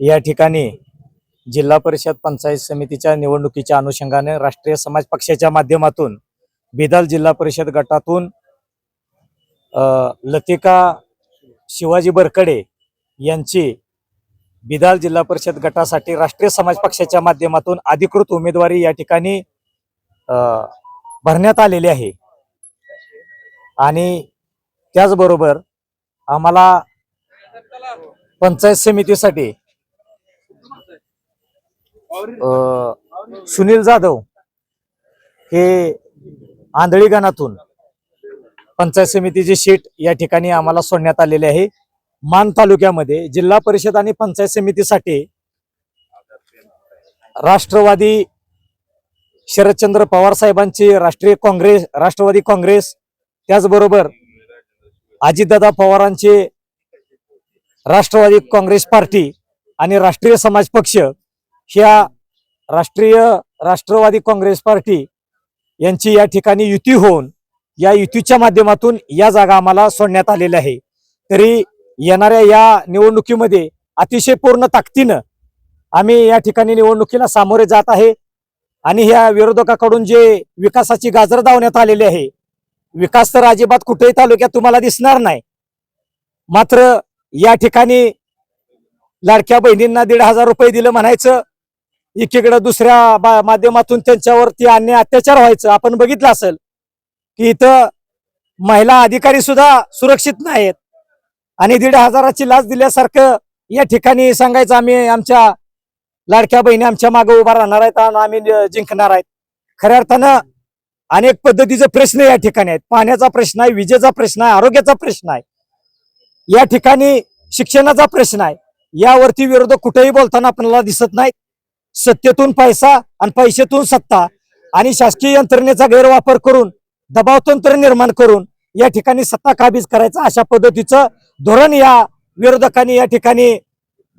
या ठिकाणी जिल्हा परिषद पंचायत समितीच्या निवडणुकीच्या अनुषंगाने राष्ट्रीय समाज पक्षाच्या माध्यमातून बिदाल जिल्हा परिषद गटातून लतिका शिवाजी बरकडे यांची बिदाल जिल्हा परिषद गटासाठी राष्ट्रीय समाज पक्षाच्या माध्यमातून अधिकृत उमेदवारी या ठिकाणी भरण्यात आलेली आहे. आणि त्याचबरोबर आम्हाला पंचायत समितीसाठी सुनील जाधव हे आंधळी गणातून पंचायत समितीची सीट या ठिकाणी आम्हाला सोडण्यात आलेली आहे. मान तालुक्यामध्ये जिल्हा परिषद आणि पंचायत समितीसाठी राष्ट्रवादी शरदचंद्र पवार साहेबांची राष्ट्रीय काँग्रेस राष्ट्रवादी काँग्रेस त्याचबरोबर अजितदादा पवारांचे राष्ट्रवादी काँग्रेस पार्टी आणि राष्ट्रीय समाज पक्ष ह्या राष्ट्रीय राष्ट्रवादी काँग्रेस पार्टी यांची या ठिकाणी युती होऊन या युतीच्या माध्यमातून या जागा आम्हाला सोडण्यात आलेल्या आहे. तरी येणाऱ्या या निवडणुकीमध्ये अतिशय पूर्ण ताकदीनं आम्ही या ठिकाणी निवडणुकीला सामोरे जात आहे आणि ह्या विरोधकाकडून जे विकासाची गाजर दावण्यात आलेली आहे विकास तर अजिबात कुठेही तालुक्यात तुम्हाला दिसणार नाही. मात्र या ठिकाणी लाडक्या बहिणींना दीड हजार रुपये दिलं म्हणायचं एकीकडे दुसऱ्या माध्यमातून त्यांच्यावरती अन्य अत्याचार व्हायचं. आपण बघितलं असेल की इथं महिला अधिकारी सुद्धा सुरक्षित नाहीत. आणि दीड हजाराची लाच दिल्यासारखं या ठिकाणी सांगायचं आम्ही आमच्या लाडक्या बहिणी आमच्या मागे उभा राहणार आहेत आणि आम्ही जिंकणार आहेत. खऱ्या अर्थानं अनेक पद्धतीचे प्रश्न या ठिकाणी आहेत. पाण्याचा प्रश्न आहे विजेचा प्रश्न आहे आरोग्याचा प्रश्न आहे. या ठिकाणी शिक्षणाचा प्रश्न आहे. यावरती विरोधक कुठेही बोलताना आपल्याला दिसत नाहीत. सत्तेतून पैसा आणि पैशातून सत्ता आणि शासकीय यंत्रणेचा गैरवापर करून दबाव तंत्र निर्माण करून या ठिकाणी सत्ता काबीज करायचं अशा पद्धतीचं धोरण या विरोधकांनी या ठिकाणी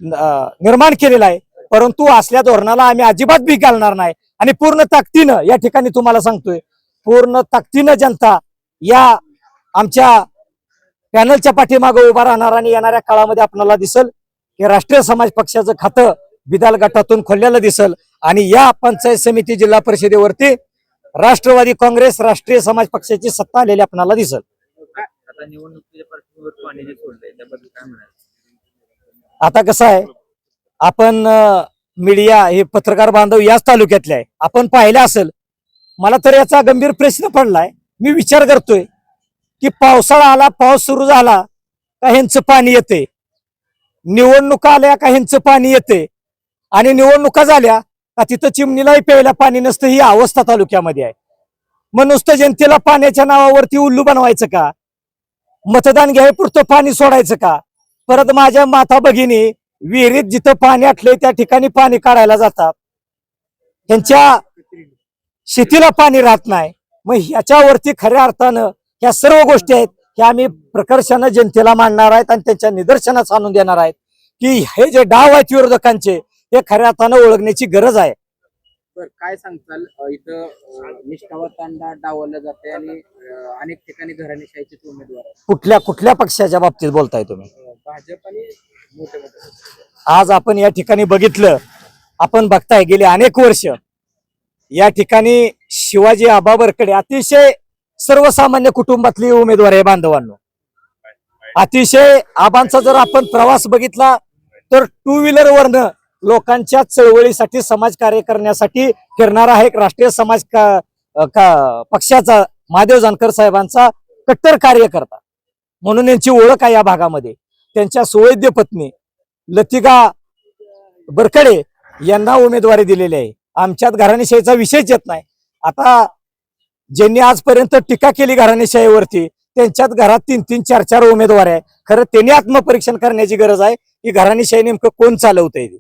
निर्माण केलेलं आहे. परंतु असल्या धोरणाला आम्ही अजिबात भीक घालणार नाही. आणि पूर्ण ताकदीनं या ठिकाणी तुम्हाला सांगतोय पूर्ण ताकदीनं जनता या आमच्या पॅनलच्या पाठीमागे उभा राहणार आणि येणाऱ्या काळामध्ये आपल्याला दिसेल की राष्ट्रीय समाज पक्षाचं खातं बिदाल गटातून खोललेलं दिसल. आणि या पंचायत समिती जिल्हा परिषदेवरती राष्ट्रवादी काँग्रेस राष्ट्रीय समाज पक्षाची सत्ता आलेली आपल्याला दिसल. आता कसं आहे आपण मीडिया हे पत्रकार बांधव याच तालुक्यातले आहे. आपण पाहिलं असेल मला तर याचा गंभीर प्रश्न पडलाय. मी विचार करतोय की पावसाळा आला पाऊस सुरू झाला का ह्यांचं पाणी येते निवडणुका आल्या का ह्यांचं पाणी येते आणि निवडणुका झाल्या का तिथं चिमणीलाही प्यायला पाणी नसतं ही अवस्था तालुक्यामध्ये आहे. मग नुसतं जनतेला पाण्याच्या नावावरती उल्लू बनवायचं का? मतदान घ्यायपुरतं पाणी सोडायचं का? परत माझ्या माता भगिनी विहिरीत जिथं पाणी आटलंय त्या ठिकाणी पाणी काढायला जातात. त्यांच्या शेतीला पाणी राहत नाही. मग ह्याच्यावरती खऱ्या अर्थानं ह्या सर्व गोष्टी आहेत ह्या आम्ही प्रकर्षानं जनतेला मांडणार आहेत आणि त्यांच्या निदर्शनास आणून देणार आहेत. की हे जे डाव आहेत विरोधकांचे हे खऱ्या अर्थानं ओळखण्याची गरज आहे. बर काय सांगताल? अ, इथं अ, निष्ठावा तांडा डावलला जाते आणि अ, अनेक ठिकाणी घराणेशाहीचे उमेदवार आहेत. कुठल्या कुठल्या पक्षाच्या बाबतीत बोलताय तुम्ही? अ, भाजप आणि मोठे मोठे आज आपण या ठिकाणी बघितलं आपण बघताय गेली अनेक वर्ष या ठिकाणी शिवाजी आबा बरकडे अतिशय सर्वसामान्य कुटुंबातली उमेदवार आहे बांधवांनो. अतिशय आबांचा जर आपण प्रवास बघितला तर टू व्हीलर वरनं लोकांच्या चळवळीसाठी समाजकार्य करण्यासाठी फिरणारा हा एक राष्ट्रीय समाज का- का- पक्षाचा महादेव जानकर साहेबांचा कट्टर कार्यकर्ता. म्हणून यांची ओळख आहे या भागामध्ये. त्यांच्या सुवैद्य पत्नी लतिका बरकडे यांना उमेदवारी दिलेली आहे. आमच्यात घराणेशाहीचा विषयच येत नाही. आता ज्यांनी आजपर्यंत टीका केली घराणेशाहीवरती त्यांच्यात घरात तीन तीन चार चार उमेदवार आहे. खरं त्यांनी आत्मपरीक्षण करण्याची गरज आहे की घराणेशाही नेमकं कोण चालवतंय ते?